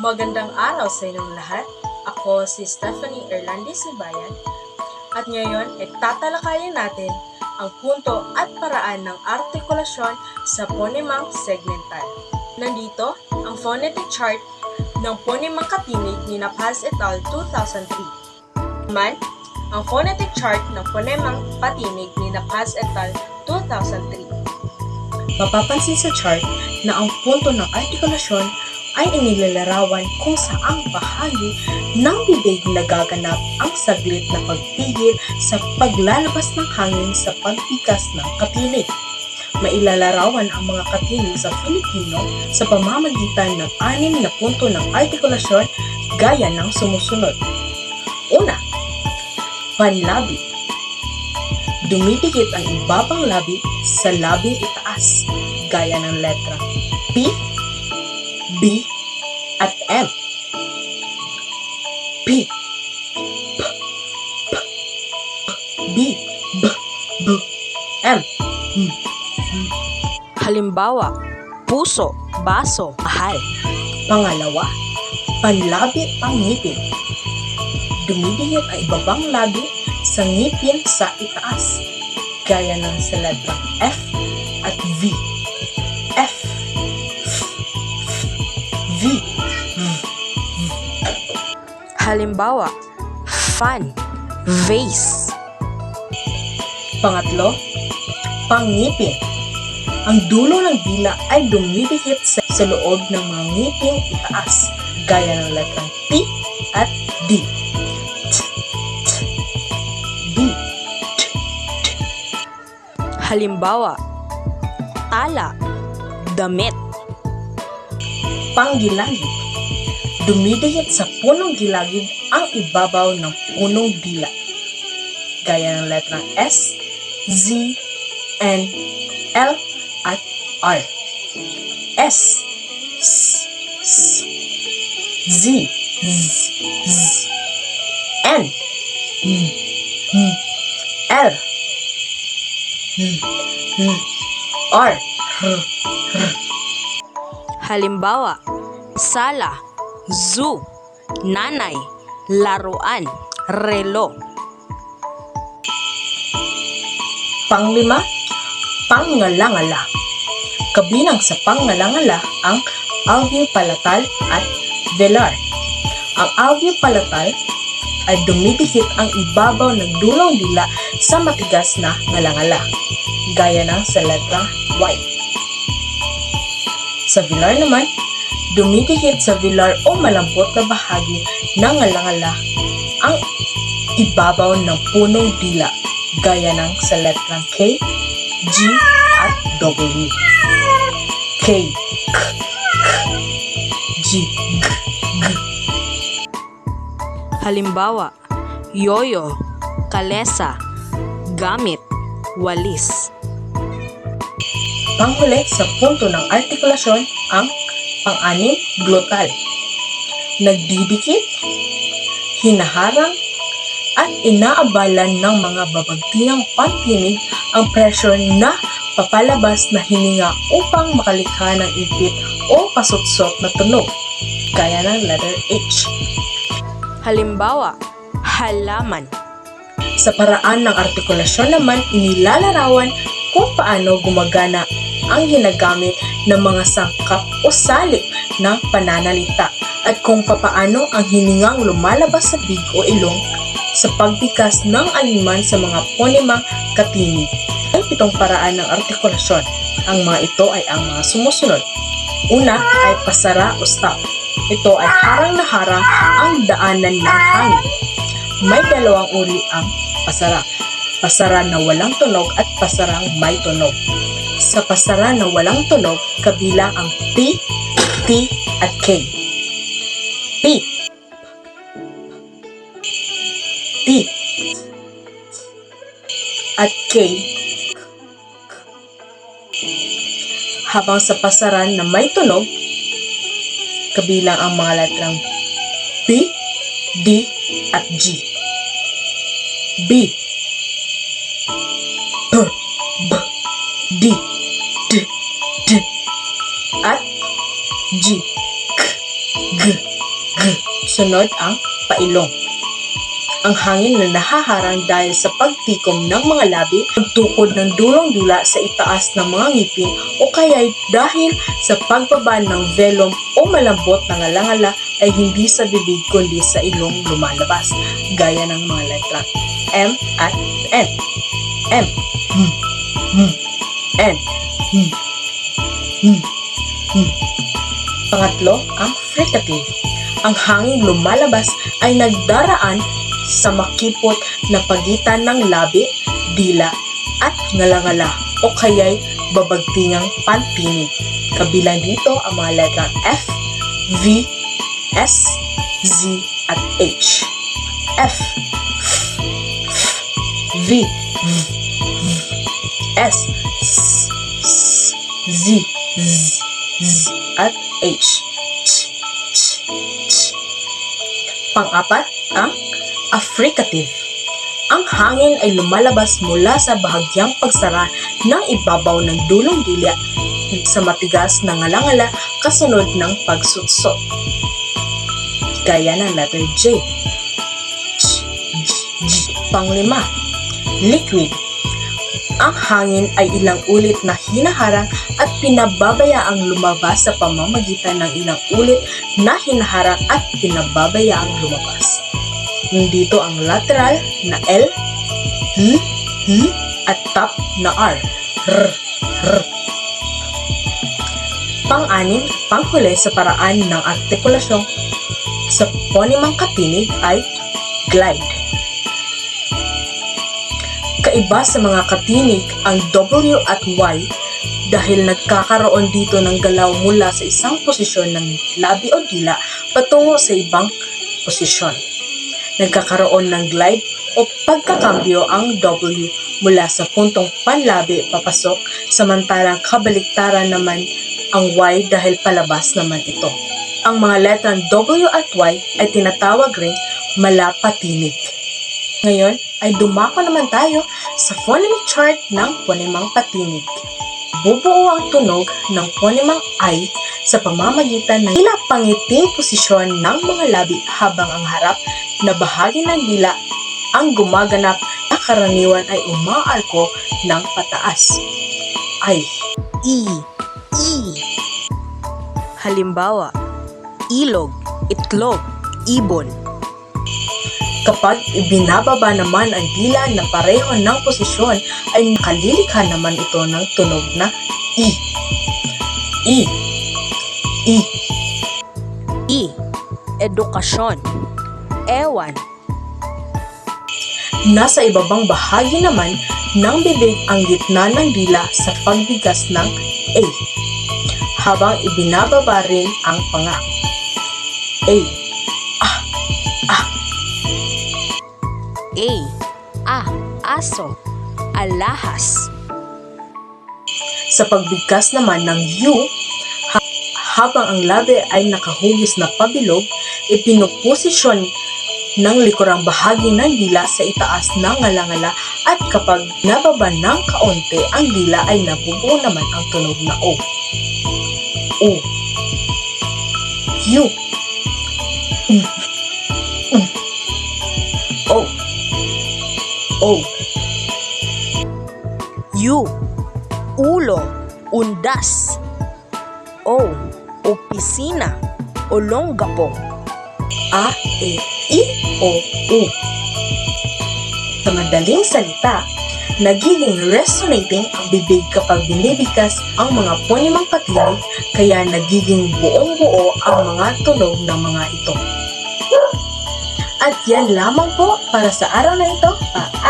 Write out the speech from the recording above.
Magandang araw sa inyong lahat. Ako si Stephanie Erlandis Sibayan at ngayon ay tatalakayin natin ang punto at paraan ng artikulasyon sa ponemang segmental. Nandito ang phonetic chart ng ponemang katinig ni Napaz et al. 2003. Naman, ang phonetic chart ng ponemang patinig ni Napaz et al. 2003. Mapapansin sa chart na ang punto ng artikulasyon ay inilalarawan kung saang bahagi ng bibig nagaganap ang saglit na pagpigil sa paglalabas ng hangin sa pagpikas ng katinig. Mailalarawan ang mga katinig sa Filipino sa pamamagitan ng anim na punto ng artikulasyon gaya ng sumusunod. Una, panlabi. Dumidikit ang ibabang labi sa labing itaas gaya ng letra P, B, at M. P, P, P, B, B, B, M. Halimbawa, puso, baso, mahal. Pangalawa, panlabi ang ngipin. Dumidikit ang ibabang labi sa ngipin sa itaas, gaya ng sa letra F at V. Halimbawa, fan, vase. Pangatlo, pangngipin. Ang dulo ng dila ay dumidikit sa, sa loob ng mga ngiping itaas, gaya ng letrang T at D. Halimbawa, tala, damit. panggilagid. Dumidikit sa punong gilagid ang ibabaw ng punong dila, gaya ng letrang S, Z, N, L, at R. S, S, S, Z, Z, Z, N, N, L, N, N, R, R, Halimbawa, sala, zoo, nanay, laruan, relo. Panglima, pangalangala. Kabilang sa pangalangala ang alveopalatal at velar. Ang alveopalatal ay dumidikit ang ibabaw ng dulong dila sa matigas na ngalangala, gaya ng sa letrang Y. Sa velar naman, dumidikit sa velar o malambot na bahagi ng ngalangala ang ibabaw ng punong dila, gaya ng sa letrang K, G, at W. K, K, K, G, G, G. Halimbawa, yoyo, kalesa, gamit, walis. Panghuli sa punto ng artikulasyon ang pang-anim glotal. Nagdidikit, hinaharang, at inaabalan ng mga babagtingang pantinig ang pressure na papalabas na hininga upang makalikha ng ipit o pasutsot na tunog, gaya ng letter H. Halimbawa, halaman, Sa paraan ng artikulasyon naman, inilalarawan kung paano gumagana ang ginagamit ng mga sangkap o salik ng pananalita at kung papaano ang hiningang lumalabas sa big o ilong sa pagbikas ng aliman sa mga ponemang katinig. Ang pitong paraan ng artikulasyon. Ang mga ito ay ang mga sumusunod. Una ay pasara o stop. Ito ay harang na harang ang daanan ng hangin. May dalawang uri ang pasara. Pasara na walang tunog at pasarang may tunog. Sa pasara na walang tunog, kabilang ang P, T, at K. P T at K habang sa pasaran na may tunog, kabilang ang mga letrang B, D, at G. B D at G. G. G Sunod ang pailong. Ang hangin na nahaharang dahil sa pagtikom ng mga labi, pagtukod ng dulong dila sa itaas ng mga ngipin o kaya dahil sa pagbaba ng velum o malambot na ngalangala ay hindi sa bibig kundi sa ilong lumalabas, gaya ng mga letra M at N. M, hmm, hmm, N, hmm, hmm, hmm. Pangatlo, ang fricative. Ang hanging lumalabas ay nagdaraan sa makipot na pagitan ng labi, dila, at ngalangala o kaya'y babagtingang pantinig. Kabilang dito ang mga letrang F, V, S, Z, at H. F, V, S, S, S, Z, Z, Z, at. Ch. Pang-apat, ang affricative. Ang hangin ay lumalabas mula sa bahagyang pagsara ng ibabaw ng dulong dilya sa matigas na ngalangala kasunod ng pagsutsot. Gaya ng letter j. Panglima, liquid. Ang hangin ay ilang ulit na hinaharang at pinababayaang lumabas sa pamamagitan ng ilang ulit na hinaharang at pinababayaang lumabas. Nandito ang lateral na L, L, L, at top na R. R, R. Pang-anim, panghuli sa paraan ng artikulasyon sa ponemang katinig ay glide. Kaiba sa mga katinig ang W at Y dahil nagkakaroon dito ng galaw mula sa isang posisyon ng labi o dila patungo sa ibang posisyon. Nagkakaroon ng glide o pagkakambyo ang W mula sa puntong panlabi papasok samantalang kabaliktaran naman ang Y dahil palabas naman ito. Ang mga letrang W at Y ay tinatawag ring malapatinig. Ngayon ay dumako naman tayo sa phonemic chart ng ponemang patinig. Bubuo ang tunog ng ponemang I sa pamamagitan ng tila pangiting posisyon ng mga labi habang ang harap na bahagi ng dila ang gumaganap na karaniwan ay umaalko ng pataas. I. I. I. Halimbawa, ilog, itlog, ibon. Kapag ibinababa naman ang dila na pareho ng posisyon ay nakalilikha naman ito ng tunog na I. I. I. I. Edukasyon. Ewan. Nasa ibabang bahagi naman ng bibig ang gitna ng dila sa pagbigas ng A. Habang ibinababa rin ang panga. A. A. A. Aso. Alahas. Sa pagbigkas naman ng U, ha- habang ang labi ay nakahugis na pabilog, ipinuposisyon ng likurang bahagi ng dila sa itaas ng ngalangala at kapag nababa ng kaunti ang dila ay nabubuo naman ang tunog na O. O. U. Mm. Mm. O. U. Ulo. Undas. O. Opisina. Olonggapong. A, E, I, O, U. Sa madaling salita, nagiging resonating ang bibig kapag binibigkas ang mga ponemang patinig kaya nagiging buong buo ang mga tunog ng mga ito. At yan lamang po para sa araw na ito. Paalam!